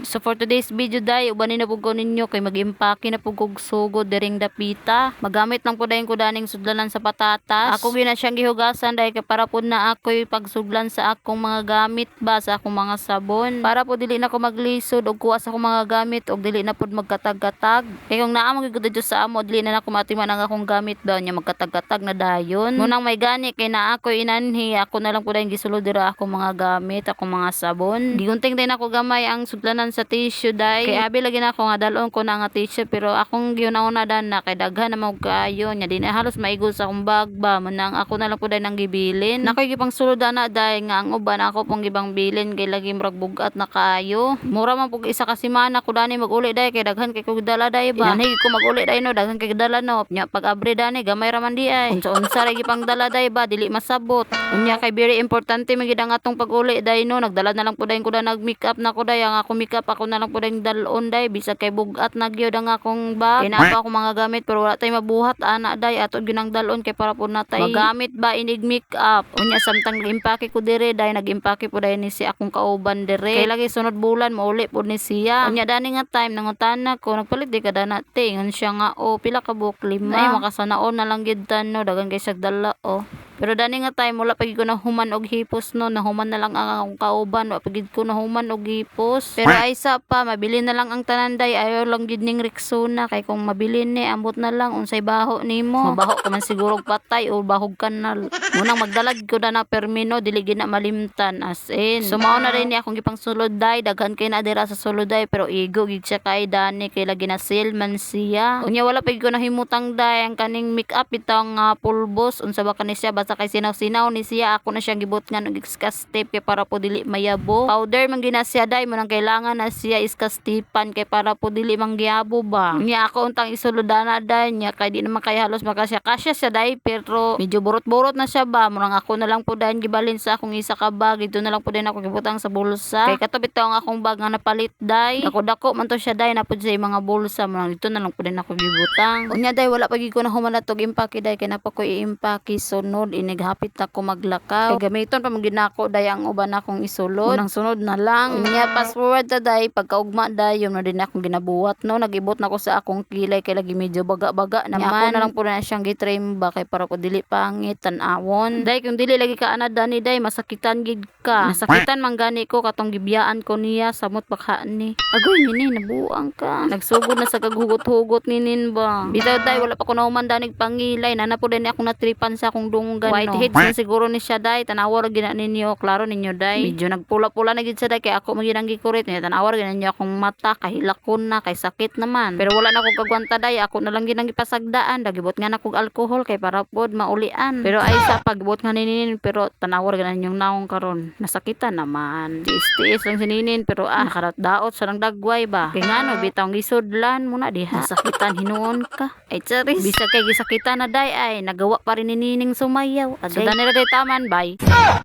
So for today's video day, ubanin na pug ko ninyo kay mag-impake na pug kog sugod diring dapita. Magamit lang po dayon ko daning sudlanan sa patatas. Ako gina siyang gihugasan dahil kay para po na ako'y pagsuglan sa akong mga gamit ba sa akong mga sabon. Para po dili na ko maglisod og kuha sa akong mga gamit og dili na pud magkatag-katag. Kay kung naa mo gigud sa amo dili na nako matiman ang akong gamit daw nya magkatag-katag na dayon. Munang may gani kay naa ako inanhi ako na lang po dayon gisulod dira akong mga gamit, akong mga sabon. Gigunting din ako gamay ang sudlanan sa tissue day. Kay abi lagi na ako nga dalon ko na nga tissue pero akong giuna-una dan na kay daghan na mo kaayo nya di na halos maigol sa akong bag ba manang ako na lang po dayon ang gibilin. Nakoy gipang sulod na day nga ang uban ako pong gibang bilin kay lagi murag bugat na kaayo. Mura man pug isa ka semana ko dani maguli day kay daghan kay kog dala day ba. Inanhigi ko maguli day no daghan kay dala no. Nya pag abri dani gamay ra man di ay. Unsa-unsa ra gipang dala day ba dili masabot. Unya kay very importante man gid ang atong pag-uli day no nagdala na lang po dayon ko da nag make up na ko day ang ako make up ako na lang po dayon dalon day bisag kay bugat na gyud ang akong bag. Kay naa pa ako mga gamit pero wala tay mabuhat ana day ato gyud ang dalon kay para po natay magamit ba inig make up. Unya samtang impake ko dire day nag-impake po dayon ni si akong kauban dire. Kay lagi sunod bulan mauli po ni siya. Unya dani nga time nangutana ko nagpalit di ka dana tingon siya nga o pila ka buok lima. Ay makasanaon na lang gyud tan no dagan kay siya dala o. Pero dani nga time wala pagid ko na human og hipos no, nahuman na lang ang akong kauban, wala pagid ko na human og hipos. Pero ay sa pa mabili na lang ang tananday, ayo lang gid ning Rexona kay kung mabili ni ambot na lang unsay baho nimo. Mabaho ka man siguro og patay o bahog kanal. Munang magdalag ko na na permino dili gid na malimtan as in. So mao na rin ni akong gipang sulod day, daghan kay na dira sa sulod day pero igo gid siya kay dani kay lagi na sale man siya. Unya wala pagid ko na himutang day ang kaning make up itong uh, pulbos unsa ba kani siya basta kay sinaw-sinaw ni siya ako na siyang gibot nga og iskas kay para po dili mayabo. Powder man gina siya day mo nang kailangan na siya iskas tipan kay para po dili mangyabo ba. Nya ako untang isulodana day nya kay di naman kay halos makasya kasya siya day pero medyo burot-burot na siya ba mo nang ako na lang po dayon gibalin sa akong isa ka bag ito na lang po din ako gibutang sa bulsa. Kay katabi to ang akong bag nga napalit day. Ako dako man to siya day na po sa mga bulsa mo nang dito na lang po din ako gibutang. Unya day wala pagi ko na humanatog impake day kay napa ko i-impake sunod inighapit ako maglakaw. Kay gamiton pa man ginako day ang uban akong isulod. Nang sunod na lang. Unya fast forward ta day pagkaugma day yun na din akong ginabuhat no. Nagibot na ko sa akong kilay kay lagi medyo baga-baga naman. Ako na lang po na siyang gitrim ba kay para ko dili pangit tan-awon. Day kung dili lagi ka ana dani day masakitan gid ka. Nasakitan man gani ko katong gibiyaan ko niya samot baka ni. Agoy nini nabuang ka. Nagsugod na sa kaghugot-hugot ninin ba. Bitaw day wala pa ko nahuman danig pangilay nana po din akong natripan sa akong dungan White heads na siguro ni siya day tanawar gina ninyo klaro ninyo day. Medyo nagpula-pula na gid sa day kay ako magidang gikurit tanawar gina ninyo akong mata kahilakon na kay sakit naman. Pero wala na akong kagwanta day ako na lang ginang gipasagdaan dagibot nga na kog alcohol kay para pod maulian. Pero ay sa pagbot nga ninin pero tanawar gina ninyong naong karon nasakitan naman. Tiis-tiis lang sininin pero ah nakarat-daot sa nang dagway ba. Kay ngano bitaw gisudlan mo na diha. Nasakitan hinuon ka. Ay charis. Bisa kay gisakitan na day ay nagawa pa rin ni nining ayaw. Again. So, dani rin taman, bye.